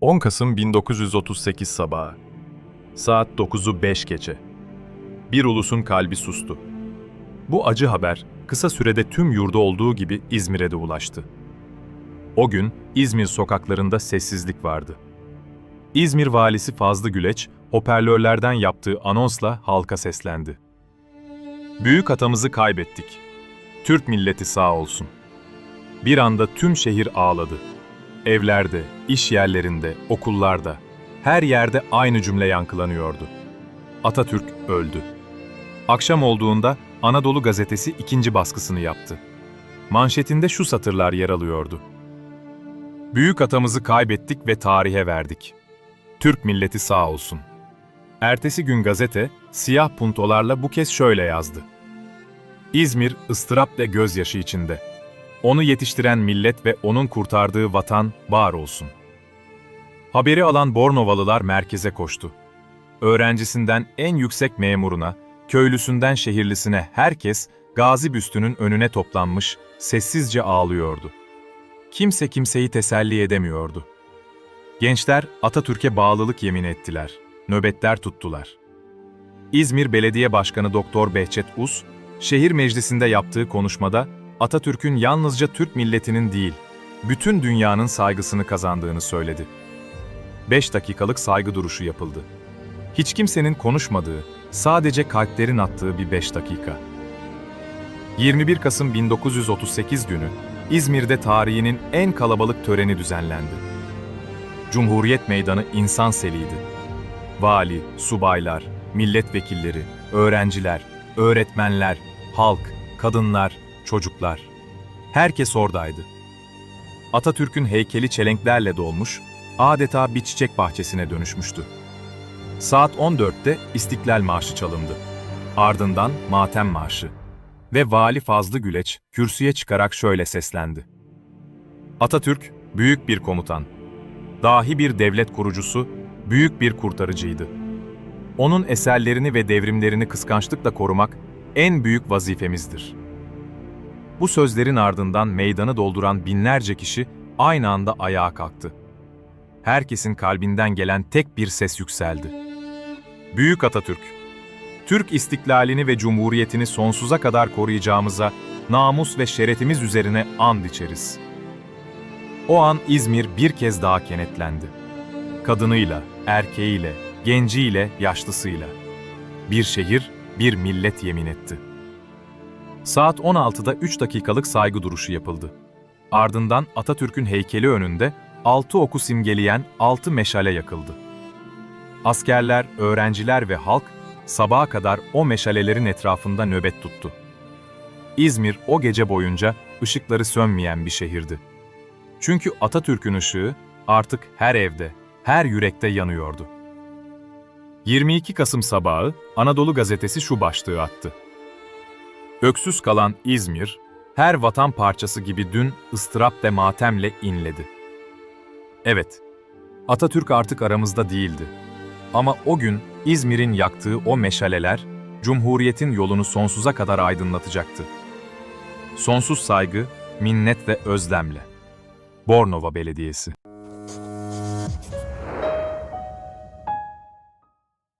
10 Kasım 1938 sabahı. Saat 9'u 5 gece. Bir ulusun kalbi sustu. Bu acı haber kısa sürede tüm yurda olduğu gibi İzmir'e de ulaştı. O gün İzmir sokaklarında sessizlik vardı. İzmir valisi Fazlı Güleç, hoparlörlerden yaptığı anonsla halka seslendi. Büyük atamızı kaybettik. Türk milleti sağ olsun. Bir anda tüm şehir ağladı. Evlerde, iş yerlerinde, okullarda, her yerde aynı cümle yankılanıyordu. Atatürk öldü. Akşam olduğunda Anadolu gazetesi ikinci baskısını yaptı. Manşetinde şu satırlar yer alıyordu. Büyük atamızı kaybettik ve tarihe verdik. Türk milleti sağ olsun. Ertesi gün gazete, siyah puntolarla bu kez şöyle yazdı. İzmir ıstırap ve gözyaşı içinde. Onu yetiştiren millet ve onun kurtardığı vatan var olsun. Haberi alan Bornovalılar merkeze koştu. Öğrencisinden en yüksek memuruna, köylüsünden şehirlisine herkes Gazi büstünün önüne toplanmış, sessizce ağlıyordu. Kimse kimseyi teselli edemiyordu. Gençler Atatürk'e bağlılık yemin ettiler, nöbetler tuttular. İzmir Belediye Başkanı Doktor Behçet Us, şehir meclisinde yaptığı konuşmada Atatürk'ün yalnızca Türk milletinin değil, bütün dünyanın saygısını kazandığını söyledi. 5 dakikalık saygı duruşu yapıldı. Hiç kimsenin konuşmadığı, sadece kalplerin attığı bir 5 dakika. 21 Kasım 1938 günü İzmir'de tarihinin en kalabalık töreni düzenlendi. Cumhuriyet Meydanı insan seliydi. Vali, subaylar, milletvekilleri, öğrenciler, öğretmenler, halk, kadınlar, çocuklar. Herkes oradaydı. Atatürk'ün heykeli çelenklerle dolmuş, adeta bir çiçek bahçesine dönüşmüştü. Saat 14'te İstiklal Marşı çalındı. Ardından Matem Marşı. Ve Vali Fazlı Güleç kürsüye çıkarak şöyle seslendi. Atatürk, büyük bir komutan. Dahi bir devlet kurucusu, büyük bir kurtarıcıydı. Onun eserlerini ve devrimlerini kıskançlıkla korumak en büyük vazifemizdir. Bu sözlerin ardından meydanı dolduran binlerce kişi aynı anda ayağa kalktı. Herkesin kalbinden gelen tek bir ses yükseldi. Büyük Atatürk, Türk istiklalini ve cumhuriyetini sonsuza kadar koruyacağımıza namus ve şerefimiz üzerine and içeriz. O an İzmir bir kez daha kenetlendi. Kadınıyla, erkeğiyle, genciyle, yaşlısıyla. Bir şehir, bir millet yemin etti. Saat 16'da 3 dakikalık saygı duruşu yapıldı. Ardından Atatürk'ün heykeli önünde altı oku simgeleyen altı meşale yakıldı. Askerler, öğrenciler ve halk sabaha kadar o meşalelerin etrafında nöbet tuttu. İzmir o gece boyunca ışıkları sönmeyen bir şehirdi. Çünkü Atatürk'ün ışığı artık her evde, her yürekte yanıyordu. 22 Kasım sabahı Anadolu gazetesi şu başlığı attı. Öksüz kalan İzmir, her vatan parçası gibi dün ıstırap ve matemle inledi. Evet, Atatürk artık aramızda değildi. Ama o gün İzmir'in yaktığı o meşaleler, Cumhuriyet'in yolunu sonsuza kadar aydınlatacaktı. Sonsuz saygı, minnet ve özlemle. Bornova Belediyesi